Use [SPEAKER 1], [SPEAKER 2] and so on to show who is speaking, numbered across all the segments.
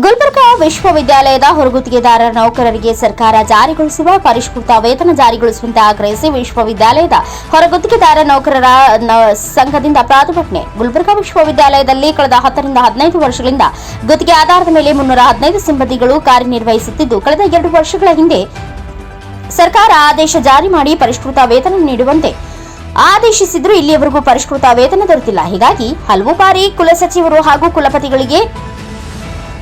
[SPEAKER 1] ಗುಲ್ಬರ್ಗ ವಿಶ್ವವಿದ್ಯಾಲಯದ ಹೊರಗುತ್ತಿಗೆದಾರರ ನೌಕರರಿಗೆ ಸರ್ಕಾರ ಜಾರಿಗೊಳಿಸುವ ಪರಿಷ್ಕೃತ ವೇತನ ಜಾರಿಗೊಳಿಸುವಂತೆ ಆಗ್ರಹಿಸಿ ವಿಶ್ವವಿದ್ಯಾಲಯದ ಹೊರಗುತ್ತಿಗೆದಾರ ನೌಕರರ ಸಂಘದಿಂದ ಪ್ರತಿಭಟನೆ. ಗುಲ್ಬರ್ಗ ವಿಶ್ವವಿದ್ಯಾಲಯದಲ್ಲಿ ಕಳೆದ ಹತ್ತರಿಂದ ಹದಿನೈದು ವರ್ಷಗಳಿಂದ ಗುತ್ತಿಗೆ ಆಧಾರದ ಮೇಲೆ ಮುನ್ನೂರ ಹದಿನೈದು ಸಿಬ್ಬಂದಿಗಳು ಕಾರ್ಯನಿರ್ವಹಿಸುತ್ತಿದ್ದು, ಕಳೆದ ಎರಡು ವರ್ಷಗಳ ಹಿಂದೆ ಸರ್ಕಾರ ಆದೇಶ ಜಾರಿ ಮಾಡಿ ಪರಿಷ್ಕೃತ ವೇತನ ನೀಡುವಂತೆ ಆದೇಶಿಸಿದ್ರೂ ಇಲ್ಲಿಯವರೆಗೂ ಪರಿಷ್ಕೃತ ವೇತನ ದೊರೆತಿಲ್ಲ. ಹೀಗಾಗಿ ಹಲವು ಬಾರಿ ಕುಲಸಚಿವರು ಹಾಗೂ ಕುಲಪತಿಗಳಿಗೆ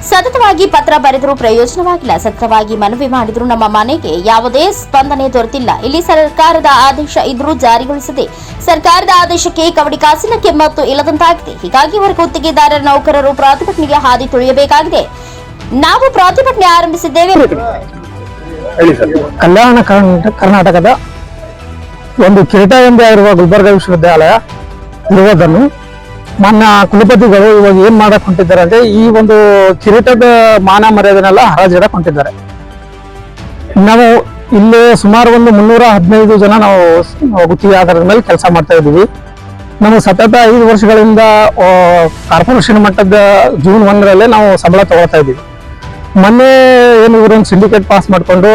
[SPEAKER 1] ಸತತವಾಗಿ ಪತ್ರ ಬರೆದರೂ ಪ್ರಯೋಜನವಾಗಿಲ್ಲ. ಸತತವಾಗಿ ಮನವಿ ಮಾಡಿದರೂ ನಮ್ಮ ಮನೆಗೆ ಯಾವುದೇ ಸ್ಪಂದನೆ ದೊರೆತಿಲ್ಲ. ಇಲ್ಲಿ ಸರ್ಕಾರದ ಆದೇಶ ಇದ್ರೂ ಜಾರಿಗೊಳಿಸದೆ ಸರ್ಕಾರದ ಆದೇಶಕ್ಕೆ ಕವಡಿ ಕಾಸಿನ ಕೆಮ್ಮತ್ತು ಇಲ್ಲದಂತಾಗಿದೆ. ಹೀಗಾಗಿ ವರ್ಗ ಗುತ್ತಿಗೆದಾರರ ನೌಕರರು ಪ್ರತಿಭಟನೆಗೆ ಹಾದಿ ತುಳಿಯಬೇಕಾಗಿದೆ. ನಾವು ಪ್ರತಿಭಟನೆ ಆರಂಭಿಸಿದ್ದೇವೆ.
[SPEAKER 2] ಕಲ್ಯಾಣ ಕರ್ನಾಟ- ಕರ್ನಾಟಕದ ಒಂದು ಕಿರೀಟ ಎಂದೇ ಇರುವ ಗುಲ್ಬರ್ಗ ವಿಶ್ವವಿದ್ಯಾಲಯ ಇರುವುದನ್ನು ಮಾನ್ಯ ಕುಲಪತಿಗಳು ಇವಾಗ ಏನ್ ಮಾಡಕ್ ಹೊಂಟಿದ್ದಾರೆ ಅಂದ್ರೆ ಈ ಒಂದು ಕಿರೀಟದ ಮಾನ ಮರ್ಯಾದೆನೆಲ್ಲ ಹರಾಜಿಡಕ್ ಹೊಂಟಿದ್ದಾರೆ. ನಾವು ಇಲ್ಲಿ ಸುಮಾರು ಒಂದು ಮುನ್ನೂರ ಹದಿನೈದು ಜನ ನಾವು ಗುತ್ತಿಗೆ ಆಧಾರದ ಮೇಲೆ ಕೆಲಸ ಮಾಡ್ತಾ ಇದ್ದೀವಿ. ನಾವು ಸತತ ಐದು ವರ್ಷಗಳಿಂದ ಕಾರ್ಪೊರೇಷನ್ ಮಟ್ಟದ ಜೂನ್ ಒಂದರಲ್ಲೇ ನಾವು ಸಂಬಳ ತಗೊಳ್ತಾ ಇದ್ದೀವಿ. ಮೊನ್ನೆ ಏನು ಇವರು ಸಿಂಡಿಕೇಟ್ ಪಾಸ್ ಮಾಡಿಕೊಂಡು,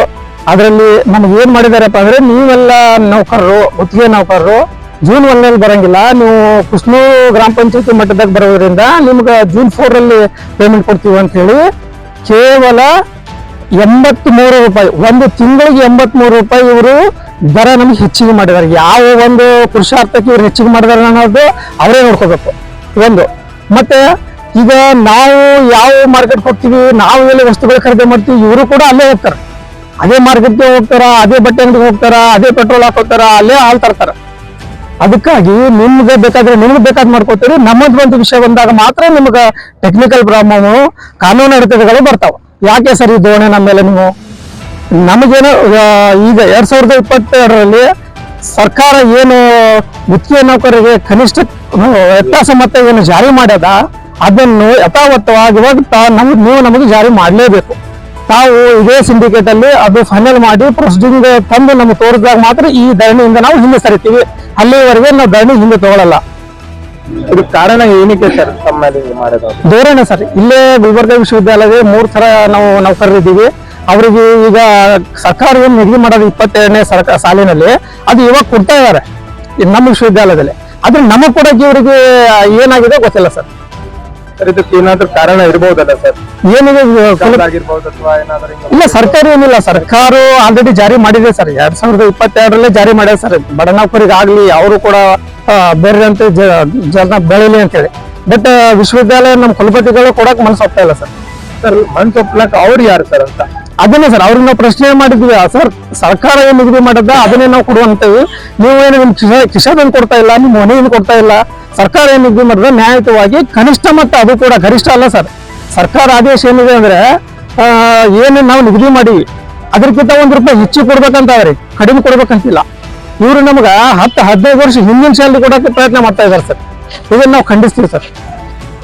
[SPEAKER 2] ಅದರಲ್ಲಿ ನಮ್ಗೆ ಏನು ಮಾಡಿದಾರಪ್ಪ ಅಂದರೆ ನೀವೆಲ್ಲ ನೌಕರರು, ಗುತ್ತಿಗೆ ನೌಕರರು ಜೂನ್ ಒಂದನೇ ಬರಂಗಿಲ್ಲ. ನೀವು ಕುಸ್ಲು ಗ್ರಾಮ ಪಂಚಾಯತಿ ಮಟ್ಟದಾಗ ಬರೋದ್ರಿಂದ ನಿಮ್ಗೆ ಜೂನ್ ಫೋರ್ ಅಲ್ಲಿ ಪೇಮೆಂಟ್ ಕೊಡ್ತೀವಿ ಅಂತ ಹೇಳಿ ಕೇವಲ ಎಂಬತ್ತ್ ಮೂರು ರೂಪಾಯಿ, ಒಂದು ತಿಂಗಳಿಗೆ ಎಂಬತ್ತ್ ಮೂರು ರೂಪಾಯಿ ಇವರು ದರ ನಮ್ಗೆ ಹೆಚ್ಚಿಗೆ ಮಾಡಿದಾರೆ. ಯಾವ ಒಂದು ಪುರುಷಾರ್ಥಕ್ಕೆ ಇವ್ರು ಹೆಚ್ಚಿಗೆ ಮಾಡಿದಾರೆ ಅನ್ನೋದು ಅವರೇ ನೋಡ್ಕೋಬೇಕು. ಒಂದು. ಮತ್ತೆ ಈಗ ನಾವು ಯಾವ ಮಾರ್ಕೆಟ್ ಹೋಗ್ತೀವಿ, ನಾವು ಎಲ್ಲಿ ವಸ್ತುಗಳು ಖರೀದಿ ಮಾಡ್ತೀವಿ, ಇವರು ಕೂಡ ಅಲ್ಲೇ ಹೋಗ್ತಾರೆ. ಅದೇ ಮಾರ್ಕೆಟ್ಗೆ ಹೋಗ್ತಾರ, ಅದೇ ಬಟ್ಟೆ ಅಂಗಡಿಗೆ ಹೋಗ್ತಾರ, ಅದೇ ಪೆಟ್ರೋಲ್ ಹಾಕೋತಾರ ಅಲ್ಲೇ ಹಾಲ್ ತರ್ತಾರ ಅದಕ್ಕಾಗಿ ನಿಮ್ಗೆ ಬೇಕಾದ್ರೆ ನಿಮ್ಗೆ ಬೇಕಾದ್ ಮಾಡ್ಕೋತೀರಿ. ನಮ್ಮದ್ ಒಂದು ವಿಷಯ ಬಂದಾಗ ಮಾತ್ರ ನಿಮ್ಗೆ ಟೆಕ್ನಿಕಲ್ ಪ್ರಾಬ್ಲಮ್ ಕಾನೂನು ಅಡೆತಡೆಗಳು ಬರ್ತಾವ. ಯಾಕೆ ಸರ್ ಈ ಧೋರಣೆ ನಮ್ಮ ಮೇಲೆ ನೀವು? ನಮಗೇನು ಈಗ ಎರಡ್ ಸಾವಿರದ ಇಪ್ಪತ್ತೆರಡರಲ್ಲಿ ಸರ್ಕಾರ ಏನು ಗುತ್ತಿಗೆ ನೌಕರರಿಗೆ ಕನಿಷ್ಠ ವ್ಯತ್ಯಾಸ ಮತ್ತೆ ಏನು ಜಾರಿ ಮಾಡ್ಯದ, ಅದನ್ನು ಯಥಾವತ್ತವಾಗಿ ಹೋಗ್ತಾ ನಮ್ಗೆ ನೀವು ನಮಗೆ ಜಾರಿ ಮಾಡಲೇಬೇಕು. ತಾವು ಇದೇ ಸಿಂಡಿಕೇಟ್ ಅಲ್ಲಿ ಅದು ಫೈನಲ್ ಮಾಡಿ ಪ್ರೊಸೀಡಿಂಗ್ ತಂದು ನಮ್ಗೆ ತೋರಿಸಿದಾಗ ಮಾತ್ರ ಈ ಧರಣಿಯಿಂದ ನಾವು ಹಿಂದೆ ಸರಿತೀವಿ. ಅಲ್ಲಿವರೆಗೆ ನಾವು ಧರಣಿ ಹಿಂದೆ ತಗೊಳ್ಳಲ್ಲ
[SPEAKER 3] ಇದು ಕಾರಣ ಏನಕ್ಕೆ ಸರ್ ತಮ್ಮ ಮೇಲೆ ಹಿಂಗೆ ಮಾಡೋದು
[SPEAKER 2] ಧೋರಣೆ ಸರ್ ಇಲ್ಲೇ ಗುಲ್ಬರ್ಗ ವಿಶ್ವವಿದ್ಯಾಲಯದ ಮೂರ್ ತರ ನಾವು ನೌಕರರಿದ್ದೀವಿ ಅವರಿಗೆ ಈಗ ಸರ್ಕಾರ ಏನು ನಿಗದಿ ಮಾಡೋದು ಇಪ್ಪತ್ತೆರಡನೇ ಸರ್ಕಾರ ಸಾಲಿನಲ್ಲಿ ಅದು ಇವಾಗ ಕೊಡ್ತಾ ಇದ್ದಾರೆ. ನಮ್ಮ ವಿಶ್ವವಿದ್ಯಾಲಯದಲ್ಲಿ. ಆದ್ರೆ ನಮಗ್ ಕೊಡಕ್ಕೆ ಇವರಿಗೆ ಏನಾಗಿದೆ ಗೊತ್ತಿಲ್ಲ ಸರ್.
[SPEAKER 3] ಸರ್ ಇದಕ್ಕೆ ಏನಾದ್ರೂ ಕಾರಣ ಇರ್ಬೋದಲ್ಲ ಸರ್?
[SPEAKER 2] ಏನಿದೆ ಇದು ಕುಲ-
[SPEAKER 3] ಆಗಿರ್ಬೋದು ಅಥವಾ ಏನಾದ್ರೂ ಹಿಂಗೆ
[SPEAKER 2] ಇಲ್ಲ ಸರ್ಕಾರ ಏನಿಲ್ಲ ಸರ್ಕಾರ ಆಲ್ರೆಡಿ ಜಾರಿ ಮಾಡಿದೆ ಸರ್. ಎರಡ್ ಸಾವಿರದ ಇಪ್ಪತ್ತೆರಡರಲ್ಲೇ ಜಾರಿ ಮಾಡಿದೆ ಸರ್. ಬಡ ನೌಕರಿಗಾಗ್ಲಿ ಅವರು ಕೂಡ ಆ, ಬೇರೆ ಅಂತ ಜನ ಬೆಳೀಲಿ ಅಂತೇಳಿ. ಬಟ್ ವಿಶ್ವವಿದ್ಯಾಲಯ ನಮ್ಮ ಕುಲಪತಿಗಳು ಕೊಡಕ್ ಮನಸ್ಸು ಹೋಗ್ತಾ ಇಲ್ಲ ಸರ್.
[SPEAKER 3] ಸರ್ ಮನ್ಸು ಒಪ್ಲಕ್ ಅವ್ರು ಯಾರು ಸರ್ ಅಂತ?
[SPEAKER 2] ಅದನ್ನೇ ಸರ್ ಅವ್ರಿಗೆ ನಾವು ಪ್ರಶ್ನೆ ಮಾಡಿದ್ವಿ. ಸರ್ ಸರ್ಕಾರ ಏನು ನಿಗದಿ ಮಾಡದ ಅದನ್ನೇ ನಾವು ಕೊಡುವಂತೇವಿ. ನೀವು ಏನು ನಿಮ್ ಕಿಶ ಕಿಶಾದನ್ ಕೊಡ್ತಾ ಇಲ್ಲ ನಿಮ್ಮ ಮನೆಯನ್ನು ಕೊಡ್ತಾ ಇಲ್ಲ? ಸರ್ಕಾರ ಏನು ಮಾಡಿದ್ರೆ ನ್ಯಾಯಯುತವಾಗಿ ಕನಿಷ್ಠ ಮತ್ತು ಅದು ಕೂಡ ಗರಿಷ್ಠ ಅಲ್ಲ ಸರ್. ಸರ್ಕಾರ ಆದೇಶ ಏನಿದೆ ಅಂದ್ರೆ ಏನು ನಾವು ನಿಗದಿ ಮಾಡಿ ಅದಕ್ಕಿಂತ ಒಂದು ರೂಪಾಯಿ ಹೆಚ್ಚು ಕೊಡ್ಬೇಕಂತ ಅವ್ರಿ ಕಡಿಮೆ ಕೊಡ್ಬೇಕಂತಿಲ್ಲ. ಇವರು ನಮ್ಗೆ ಹತ್ತು ಹದಿನೈದು ವರ್ಷ ಹಿಂದಿನ ಶಾಲೆ ಕೊಡಕ್ಕೆ ಪ್ರಯತ್ನ ಮಾಡ್ತಾ ಇದಾರೆ ಸರ್. ಇದನ್ನ ನಾವು ಖಂಡಿಸ್ತೀವಿ ಸರ್.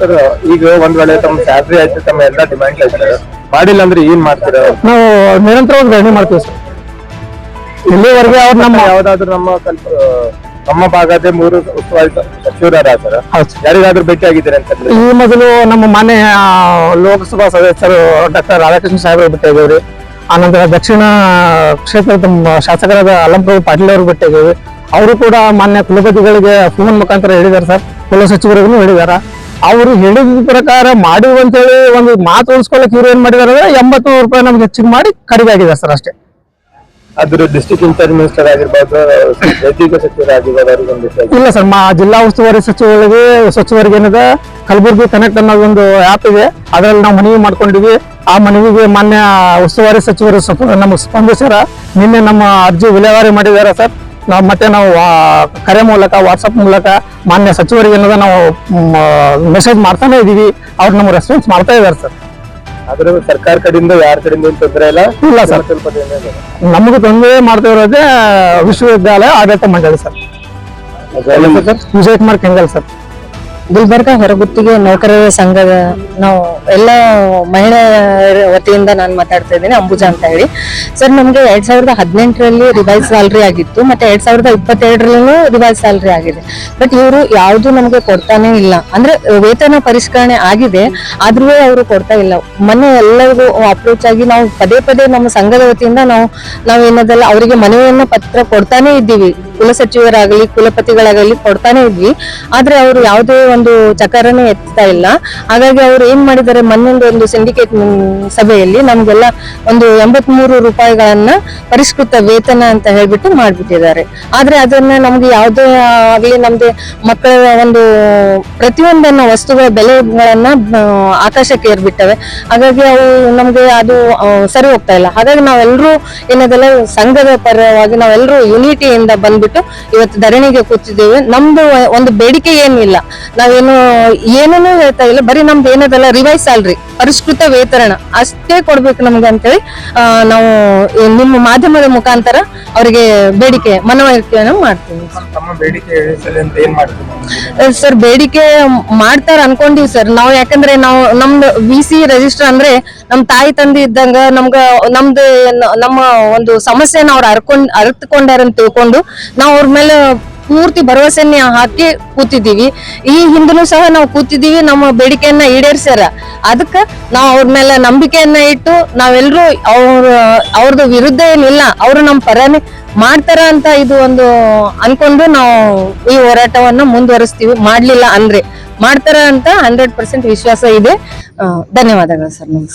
[SPEAKER 3] ಸರ್ ಈಗ ಒಂದ್ ವೇಳೆ ತಮ್ಮ ಸ್ಯಾಲ್ರಿ ಆಯ್ತು ತಮ್ಮ ಎಲ್ಲ ಡಿಮ್ಯಾಂಡ್ ಆಯ್ತು ಮಾಡಿಲ್ಲ ಅಂದ್ರೆ ಏನ್ ಮಾಡ್ತೀರ?
[SPEAKER 2] ನಾವು ನಿರಂತರವಾಗಿ ಧರಣಿ ಮಾಡ್ತೀವಿ ಸರ್. ಇಲ್ಲಿವರೆಗೆ ಅವ್ರು ನಮ್ಮ
[SPEAKER 3] ಯಾವ್ದಾದ್ರು ನಮ್ಮ ಸ್ವಲ್ಪ ನಮ್ಮ ಭಾಗದ ಮೂರು ಉಸ್ತುವಾರಿ ಸಚಿವರ ಸರ್. ಯಾರಿಗಾದ್ರೂ ಭೇಟಿ ಆಗಿದ್ದೀರಿ ಅಂತ
[SPEAKER 2] ಈ ಮೊದಲು ನಮ್ಮ ಮಾನ್ಯ ಲೋಕಸಭಾ ಸದಸ್ಯರು ಡಾಕ್ಟರ್ ರಾಧಾಕೃಷ್ಣ ಸಾಹೇಬರು ಭೇಟಿಯಾಗಿವ್ರಿ ಆನಂತರ ದಕ್ಷಿಣ ಕ್ಷೇತ್ರದ ಶಾಸಕರಾದ ಅಲಂಪ್ರಭು ಪಾಟೀಲ್ ಅವರು ಭೇಟಿಯಾಗಿವಿ ಅವರು ಕೂಡ ಮಾನ್ಯ ಕುಲಪತಿಗಳಿಗೆ ಫೋನ್ ಮುಖಾಂತರ ಹೇಳಿದ್ದಾರೆ ಸರ್. ಕುಲ ಸಚಿವರಿಗೂ ಹೇಳಿದ್ದಾರೆ. ಅವರು ಹೇಳಿದ ಪ್ರಕಾರ ಮಾಡಿವು ಅಂತೇಳಿ ಒಂದು ಮಾತು ಉಳಿಸ್ಕೊಳ್ಳಕ್ಕೆ ಇವ್ರು ಏನ್ ಮಾಡಿದಾರೆ ಅಂದ್ರೆ ಎಂಬತ್ತು ರೂಪಾಯಿ ನಮ್ಗೆ ಹೆಚ್ಚಿಗೆ ಮಾಡಿ ಕಡಿಮೆ ಆಗಿದೆ ಸರ್ ಅಷ್ಟೇ.
[SPEAKER 3] ಅದ್ರ ಡಿಸ್ಟ್ರಿಕ್ಟ್ ಇನ್ಚಾರ್ಜ್ ಮಿನಿಸ್ಟರ್ ಆಗಿರ್ಬೋದು, ವೈದ್ಯಕೀಯ ಸಚಿವರಾಗಿರ್ಬೋದು
[SPEAKER 2] ಇಲ್ಲ ಸರ್, ಮಾ ಜಿಲ್ಲಾ ಉಸ್ತುವಾರಿ ಸಚಿವರಿಗೆ ಸಚಿವರಿಗೆ ಏನಿದೆ, ಕಲಬುರಗಿ ಕನೆಕ್ಟ್ ಅನ್ನೋ ಒಂದು ಆ್ಯಪ್ ಇದೆ. ಅದರಲ್ಲಿ ನಾವು ಮನವಿ ಮಾಡ್ಕೊಂಡಿವಿ ಆ ಮನವಿಗೆ ಮಾನ್ಯ ಉಸ್ತುವಾರಿ ಸಚಿವರು ನಮಗೆ ಸ್ಪಂದಿಸ್ಯಾರ. ನಿನ್ನೆ ನಮ್ಮ ಅರ್ಜಿ ವಿಲೇವಾರಿ ಮಾಡಿದ್ದಾರೆ ಸರ್. ನಾವು ಮತ್ತೆ ನಾವು ಕರೆ ಮೂಲಕ ವಾಟ್ಸಪ್ ಮೂಲಕ ಮಾನ್ಯ ಸಚಿವರಿಗೆ ಏನದ ನಾವು ಮೆಸೇಜ್ ಮಾಡ್ತಾನೆ ಇದ್ದೀವಿ ಅವ್ರು ನಮ್ಗೆ ರೆಸ್ಪಾನ್ಸ್ ಮಾಡ್ತಾ ಇದ್ದಾರೆ ಸರ್.
[SPEAKER 3] ಆದ್ರೆ ಸರ್ಕಾರ ಕಡೆಯಿಂದ ಯಾರ ಕಡೆಯಿಂದ ಏನ್ ತೊಂದರೆ ಇಲ್ಲ
[SPEAKER 2] ಇಲ್ಲ ಸರ್.
[SPEAKER 3] ಸ್ವಲ್ಪ.
[SPEAKER 2] ನಮಗೆ ತೊಂದರೆ ಮಾಡ್ತಾ ಇರೋದೇ ವಿಶ್ವವಿದ್ಯಾಲಯ ಆಡಳಿತ ಮಂಡಳಿ ಸರ್ ವಿಜಯ್ ಕುಮಾರ್ ಕೆಂಗಲ್ ಸರ್
[SPEAKER 4] ಗುಲ್ಬರ್ಗ ಹೊರಗುತ್ತಿಗೆ ನೌಕರರ ಸಂಘದ ನಾವು ಎಲ್ಲ ಮಹಿಳೆಯರ ವತಿಯಿಂದ ನಾನು ಮಾತಾಡ್ತಾ ಇದ್ದೀನಿ, ಅಂಬುಜಾ ಅಂತ ಹೇಳಿ. ಸರ್ ನಮಗೆ ಎರಡ್ ಸಾವಿರದ ಹದಿನೆಂಟರಲ್ಲಿ ರಿವೈಸ್ ಸ್ಯಾಲ್ರಿ ಆಗಿತ್ತು, ಮತ್ತೆ ಎರಡ್ ಸಾವಿರದ ಇಪ್ಪತ್ತೆರಡರಲ್ಲೂ ರಿವೈಸ್ ಸ್ಯಾಲ್ರಿ ಆಗಿದೆ. ಬಟ್ ಇವರು ಯಾವುದು ನಮಗೆ ಕೊಡ್ತಾನೆ ಇಲ್ಲ. ಅಂದ್ರೆ, ವೇತನ ಪರಿಷ್ಕರಣೆ ಆಗಿದೆ ಆದ್ರೂ ಅವರು ಕೊಡ್ತಾ ಇಲ್ಲ. ಮನೆ ಎಲ್ಲರಿಗೂ ಅಪ್ರೋಚ್ ಆಗಿ ನಾವು ಪದೇ ಪದೇ ನಮ್ಮ ಸಂಘದ ವತಿಯಿಂದ ನಾವು ನಾವು ಏನದಲ್ಲ, ಅವರಿಗೆ ಮನವಿಯನ್ನ ಪತ್ರ ಕೊಡ್ತಾನೆ ಇದ್ದೀವಿ. ಕುಲಸಚಿವರಾಗಲಿ, ಕುಲಪತಿಗಳಾಗಲಿ ಕೊಡ್ತಾನೆ ಇದ್ವಿ. ಆದ್ರೆ ಅವರು ಯಾವುದೇ ಒಂದು ಚಕರನೇ ಎತ್ತಾ ಇಲ್ಲ. ಹಾಗಾಗಿ ಅವ್ರು ಏನ್ ಮಾಡಿದ್ದಾರೆ, ಮೊನ್ನೊಂದು ಒಂದು ಸಿಂಡಿಕೇಟ್ ಸಭೆಯಲ್ಲಿ ನಮ್ಗೆಲ್ಲ ಒಂದು ಎಂಬತ್ಮೂರು ರೂಪಾಯಿಗಳನ್ನ ಪರಿಷ್ಕೃತ ವೇತನ ಅಂತ ಹೇಳ್ಬಿಟ್ಟು ಮಾಡ್ಬಿಟ್ಟಿದ್ದಾರೆ. ಆದ್ರೆ ಅದನ್ನ ನಮ್ಗೆ ಯಾವುದೇ, ಆಗ್ಲಿ ನಮ್ದು ಮಕ್ಕಳ ಒಂದು ಪ್ರತಿಯೊಂದನ್ನ ವಸ್ತುಗಳ ಬೆಲೆಗಳನ್ನ ಆಕಾಶಕ್ಕೆ ಏರ್ಬಿಟ್ಟವೆ. ಹಾಗಾಗಿ ಅವು ನಮ್ಗೆ ಅದು ಸರಿ ಹೋಗ್ತಾ ಇಲ್ಲ. ಹಾಗಾಗಿ ನಾವೆಲ್ಲರೂ ಏನದಲ್ಲ, ಸಂಘದ ಪರವಾಗಿ ನಾವೆಲ್ಲರೂ ಯುನಿಟಿಯಿಂದ ಬಂದ್ಬಿಟ್ಟು ಇವತ್ತು ಧರಣಿಗೆ ಕೂತಿದ್ದೇವೆ. ನಮ್ದು ಒಂದು ಬೇಡಿಕೆ ಏನಿಲ್ಲ. ನಾವೇನು ಏನೇನು ಹೇಳ್ತಾ ಇಲ್ಲ. ಬರೀ ನಮ್ದು ಏನದಲ್ಲ ರಿವೈಸ್ ಅಲ್ರಿ ಪರಿಷ್ಕೃತ ವೇತನ ಅಷ್ಟೇ ಕೊಡ್ಬೇಕು ನಮ್ಗೆ ಅಂತೇಳಿ ನಾವು ನಿಮ್ಮ ಮಾಧ್ಯಮದ ಮುಖಾಂತರ ಅವರಿಗೆ ಬೇಡಿಕೆ ಮನವರಿಕೆಯನ್ನು ಮಾಡ್ತೀವಿ. ಸರ್ ಬೇಡಿಕೆ ಮಾಡ್ತಾರ? ಅನ್ಕೊಂಡಿವಿ ಸರ್. ನಾವು ಯಾಕಂದ್ರೆ ನಾವು ನಮ್ದು ವಿ ಸಿ ರಿಜಿಸ್ಟರ್ ಅಂದ್ರೆ ನಮ್ ತಾಯಿ ತಂದೆ ಇದ್ದಂಗ ನಮ್ಗ ನಮ್ದು ನಮ್ಮ ಒಂದು ಸಮಸ್ಯೆನ ಅವ್ರು ಅರ್ಕೊಂಡ್ ಅರ್ತ್ಕೊಂಡಾರ ಅಂತ ತಿಳ್ಕೊಂಡು ನಾವು ಅವ್ರ ಮೇಲೆ ಪೂರ್ತಿ ಭರವಸೆಯನ್ನ ಹಾಕಿ ಕೂತಿದ್ದೀವಿ. ಈ ಹಿಂದೂ ಸಹ ನಾವು ಕೂತಿದ್ದೀವಿ, ನಮ್ಮ ಬೇಡಿಕೆಯನ್ನ ಈಡೇರ್ಸ್ಯಾರ. ಅದಕ್ಕ ನಾವು ಅವ್ರ ಮೇಲೆ ನಂಬಿಕೆಯನ್ನ ಇಟ್ಟು ನಾವೆಲ್ಲರೂ ಅವ್ರ ಅವ್ರದ್ದು ವಿರುದ್ಧ ಏನಿಲ್ಲ, ಅವರು ನಮ್ಮ ಪರನೇ ಮಾಡ್ತಾರ ಅಂತ ಇದು ಒಂದು ಅನ್ಕೊಂಡು ನಾವು ಈ ಹೋರಾಟವನ್ನ ಮುಂದುವರಿಸ್ತೀವಿ. ಮಾಡ್ಲಿಲ್ಲ ಅಂದ್ರೆ ಮಾಡ್ತಾರ ಅಂತ ಹಂಡ್ರೆಡ್ ಪರ್ಸೆಂಟ್ ವಿಶ್ವಾಸ ಇದೆ. ಧನ್ಯವಾದಗಳು ಸರ್, ನಮಸ್ಕಾರ.